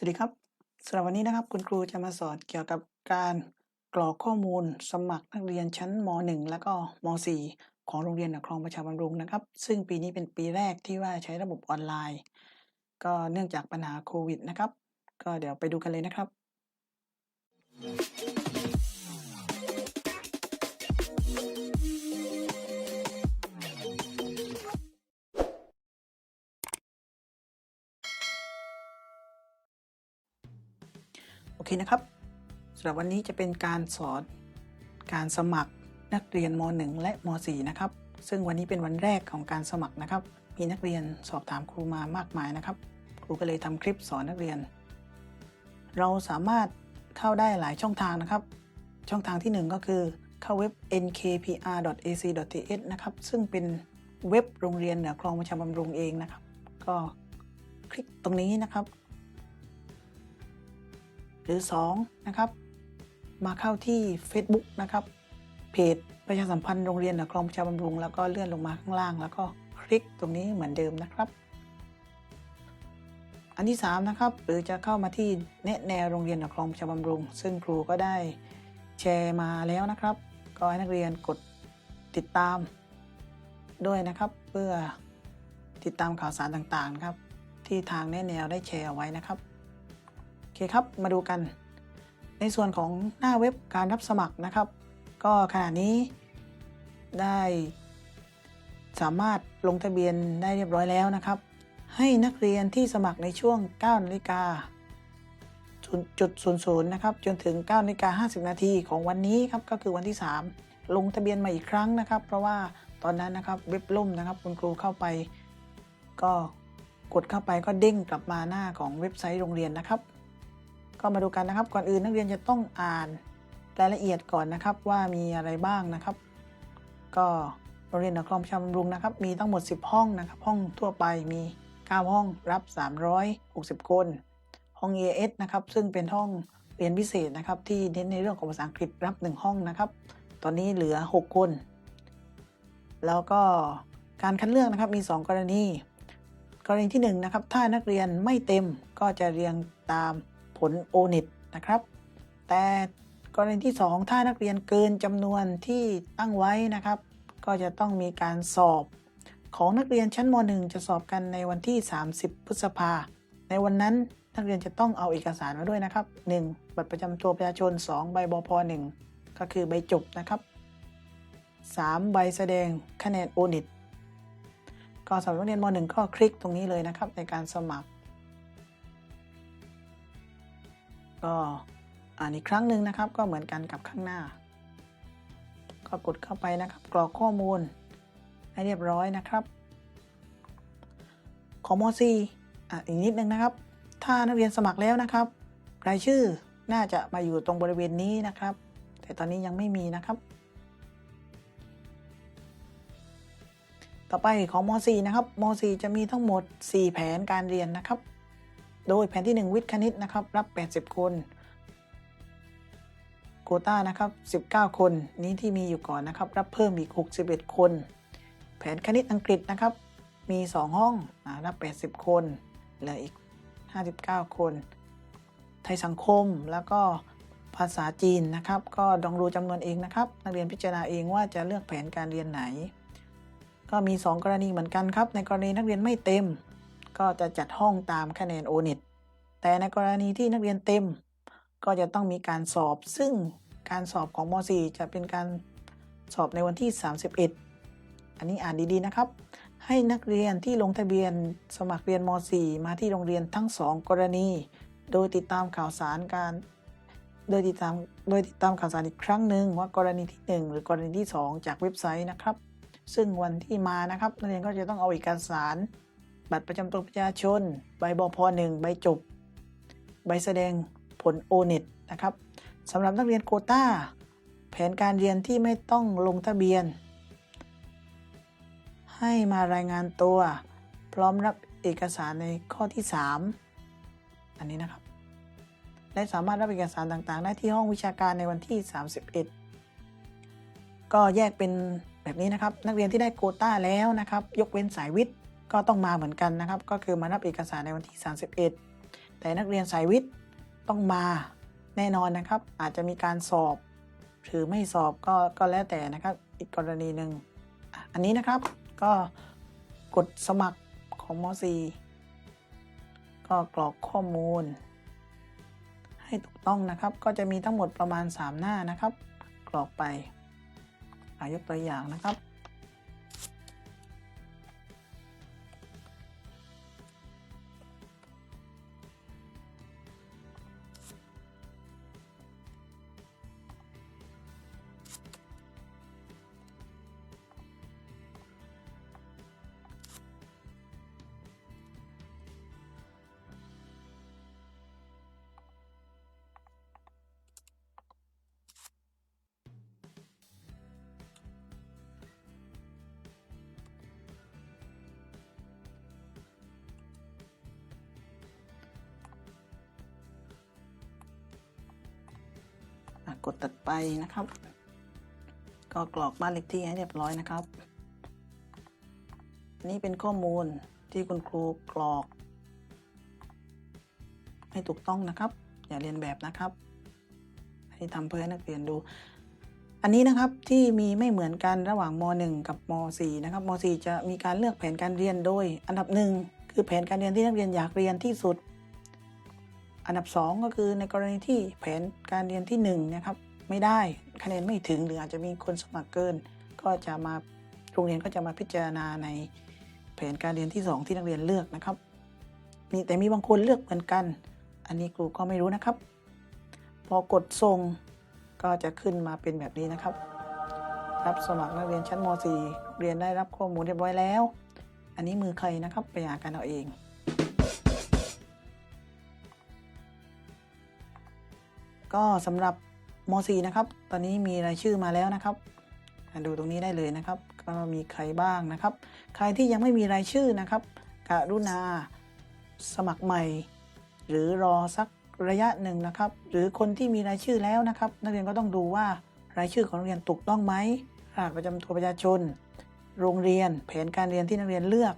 สวัสดีครับสำหรับวันนี้นะครับคุณครูจะมาสอนเกี่ยวกับการกรอกข้อมูลสมัครนักเรียนชั้นม .1 และก็ม .4 ของโรงเรียนหนคลองประชาบำรุงนะครับ ซึ่งปีนี้เป็นปีแรกที่ว่าใช้ระบบออนไลน์ ก็เนื่องจากปัญหาโควิดนะครับ ก็เดี๋ยวไปดูกันเลยนะครับ เคนะครับสำหรับวันนี้จะเป็นการสอนการสมัครนักเรียนม .1 และม .4 นะครับ ซึ่งวันนี้เป็นวันแรกของการสมัครนะครับ มีนักเรียนสอบถามครูมามากมายนะครับ ครูก็เลยทำคลิปสอนนักเรียน เราสามารถเข้าได้หลายช่องทางนะครับ ช่องทางที่ 1 ก็คือเข้าเว็บ nkpr.ac.th นะครับ ซึ่งเป็นเว็บโรงเรียนเหนือคลองประชาบำรุงเองนะครับ ก็คลิกตรงนี้นะครับ หรือ 2 นะครับ มาเข้าที่ Facebook นะครับ เพจประชาสัมพันธ์โรงเรียนหนือคลองประชาบำรุง แล้วก็เลื่อนลงมาข้างล่าง แล้วก็คลิกตรงนี้เหมือนเดิมนะครับ อันที่ 3 นะครับ หรือจะเข้ามาที่แนะแนวโรงเรียนหนือคลองประชาบำรุง ซึ่งครูก็ได้แชร์มาแล้วนะครับ ก็ให้นักเรียนกดติดตามด้วยนะครับเพื่อติดตามข่าวสารต่างๆครับ ที่ทางแนแนวได้แชร์ไว้นะครับ เคครับ มาดูกัน ในส่วนของหน้าเว็บการรับสมัครนะครับ ก็ขณะนี้ได้สามารถลงทะเบียนได้เรียบร้อยแล้วนะครับ ให้นักเรียนที่สมัครในช่วง 9นาฬิกาจุด00นะครับ จนถึง9นาฬิกา50 นาทีของวันนี้ครับ ก็คือวันที่ 3 ลงทะเบียนมาอีกครั้งนะครับ เพราะว่าตอนนั้นนะครับเว็บล่มนะครับ คุณครูเข้าไป ก็กดเข้าไปก็เด้งกลับมาหน้าของเว็บไซต์โรงเรียนนะครับ ก็มาดูกันนะครับ ก่อนอื่นนักเรียนจะต้องอ่านรายละเอียดก่อนนะครับว่ามีอะไรบ้างนะครับ ก็โรงเรียนนครชาบำรุงนะครับ มีทั้งหมด 10 ห้องนะครับ ห้องทั่วไปมี 9 ห้องรับ 360 คน ห้อง EAS นะครับ ซึ่งเป็นห้องเรียนพิเศษนะครับ ที่เน้นในเรื่องของภาษาอังกฤษรับ 1 ห้องนะครับ ตอนนี้เหลือ 6 คน แล้วก็การคัดเลือกนะครับมี 2 กรณี กรณีที่1นะครับถ้านักเรียนไม่เต็มก็จะเรียงตาม ผล o n e t นะครับ แต่กรณีที่ 2 ถ้านักเรียนเกินจำนวนที่ตั้งไว้นะครับ ก็จะต้องมีการสอบ ของนักเรียนชั้นม .1 จะสอบกันในวันที่ 30 พฤษภา ในวันนั้นนักเรียนจะต้องเอาเอกสารมาด้วยนะครับ 1. บัตรประจำตัวประชาชน 2. ใบบพ1ก็คือใบจบนะครับ 3. ใบแสดงคะแนน o n e t ก็สำหรับนักเรียนม .1 ก็คลิกตรงนี้เลยนะครับในการสมัคร ก็อ่านอีกครั้งหนึ่งนะครับ ก็เหมือนกันกับข้างหน้า ก็กดเข้าไปนะครับ กรอกข้อมูล ให้เรียบร้อยนะครับ ของม .4 อะอีกนิดนึงนะครับ ถ้านักเรียนสมัครแล้วนะครับ รายชื่อน่าจะมาอยู่ตรงบริเวณนี้นะครับ แต่ตอนนี้ยังไม่มีนะครับ ต่อไปของม .4 นะครับม .4 จะมีทั้งหมด 4 แผนการเรียนนะครับ โดยแผนที่ 1 วิทย์คณิตนะครับรับ 80 คนโควต้านะครับ19 คนนี้ที่มีอยู่ก่อนนะครับ รับเพิ่มอีก 61 คน แผนคณิตอังกฤษนะครับ มี 2 ห้องรับ 80 คนเหลืออีก 59 คน ไทยสังคมแล้วก็ภาษาจีนนะครับ ก็ลองดูจำนวนเองนะครับ นักเรียนพิจารณาเองว่าจะเลือกแผนการเรียนไหน ก็มี 2 กรณีเหมือนกันครับ ในกรณีนักเรียนไม่เต็ม ก็จะจัดห้องตามคะแนน o n e t แต่ในกรณีที่นักเรียนเต็ม ก็จะต้องมีการสอบ ซึ่งการสอบของม .4 จะเป็นการสอบในวันที่ 31 อันนี้อ่านดีๆนะครับ ให้นักเรียนที่ลงทะเบียนสมัครเรียนม .4 มาที่โรงเรียนทั้ง 2 กรณี โดยติดตามข่าวสารการ โดยติดตาม โดยติดตามข่าวสารอีกครั้งหนึ่งว่ากรณีที่ 1 หรือกรณีที่ 2 จากเว็บไซต์นะครับ ซึ่งวันที่มานะครับนักเรียนก็จะต้องเอาเอกสาร บัตรประจำตัวประชาชน ใบบพ1ใบจบ ใบแสดงผล o n e t นะครับสำหรับนักเรียนโคต้า แผนการเรียนที่ไม่ต้องลงทะเบียน ให้มารายงานตัว พร้อมรับเอกสารในข้อที่ 3 อันนี้นะครับ และสามารถรับเอกสารต่างๆ ได้ที่ห้องวิชาการในวันที่ 31 ก็แยกเป็นแบบนี้นะครับ นักเรียนที่ได้โคต้าแล้วนะครับ ยกเว้นสายวิทย์ ก็ต้องมาเหมือนกันนะครับ ก็คือมารับเอกสารในวันที่ 31 แต่นักเรียนสายวิทย์ต้องมาแน่นอนนะครับ อาจจะมีการสอบหรือไม่สอบก็ก็แล้วแต่นะครับ อีกกรณีหนึ่งอันนี้นะครับก็กดสมัครของม .4 ก็กรอกข้อมูล ให้ถูกต้องนะครับ ก็จะมีทั้งหมดประมาณ 3 หน้านะครับ กรอกไปอายกตัวอย่างนะครับ ดตัดไปนะครับ ก็กรอกบ้านเลขที่ให้เรียบร้อยนะครับ นี่เป็นข้อมูลที่คุณครูกรอก ให้ถูกต้องนะครับ อย่าเรียนแบบนะครับ ให้ทำเพื่อนักเรียนดู อันนี้นะครับที่มีไม่เหมือนกันระหว่างม .1 กับม .4 นะครับม .4 จะมีการเลือกแผนการเรียนโดย อันดับหนึ่งคือแผนการเรียนที่นักเรียนอยากเรียนที่สุด อันดับ 2 ก็คือในกรณีที่แผนการเรียนที่1นะครับไม่ได้คะแนนไม่ถึงหรืออาจจะมีคนสมัครเกิน ก็จะมาโรงเรียนก็จะมาพิจารณาในแผนการเรียนที่ 2 ที่นักเรียนเลือกนะครับ มีแต่มีบางคนเลือกเหมือนกัน อันนี้ครูก็ไม่รู้นะครับ พอกดส่งก็จะขึ้นมาเป็นแบบนี้นะครับ รับสมัครนักเรียนชั้นม .4 เรียนได้รับข้อมูลเรียบร้อยแล้ว อันนี้มือใครนะครับไปหากันเอาเอง ก็สำหรับม .4 นะครับ ตอนนี้มีรายชื่อมาแล้วนะครับ ดูตรงนี้ได้เลยนะครับ ก็มีใครบ้างนะครับ ใครที่ยังไม่มีรายชื่อนะครับกรุณาสมัครใหม่ หรือรอสักระยะหนึ่งนะครับ หรือคนที่มีรายชื่อแล้วนะครับ นักเรียนก็ต้องดูว่ารายชื่อของนักเรียนถูกต้องไหมรหัสประจำตัวประชาชน โรงเรียน แผนการเรียนที่นักเรียนเลือก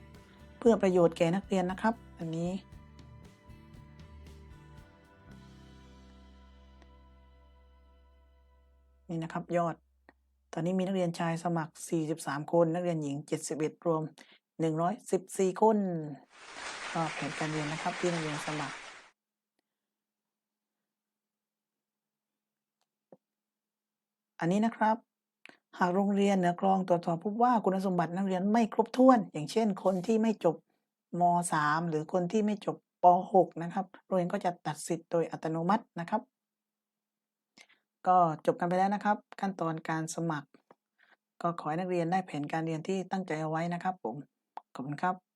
เพื่อประโยชน์แก่นักเรียนนะครับ อันนี้ นี่นะครับยอด ตอนนี้มีนักเรียนชายสมัคร 43 คน นักเรียนหญิง 71 รวม 114 คนก็แผนการเรียนนะครับที่นักเรียนสมัคร อันนี้นะครับ หากโรงเรียนเหนือกรองตรวจสอบพบว่าคุณสมบัตินักเรียนไม่ครบถ้วน อย่างเช่น คนที่ไม่จบม .3 หรือคนที่ไม่จบป .6 นะครับ โรงเรียนก็จะตัดสิทธิ์โดยอัตโนมัตินะครับ ก็จบกันไปแล้วนะครับ ขั้นตอนการสมัคร ก็ขอให้นักเรียนได้แผนการเรียนที่ตั้งใจเอาไว้นะครับผม ขอบคุณครับ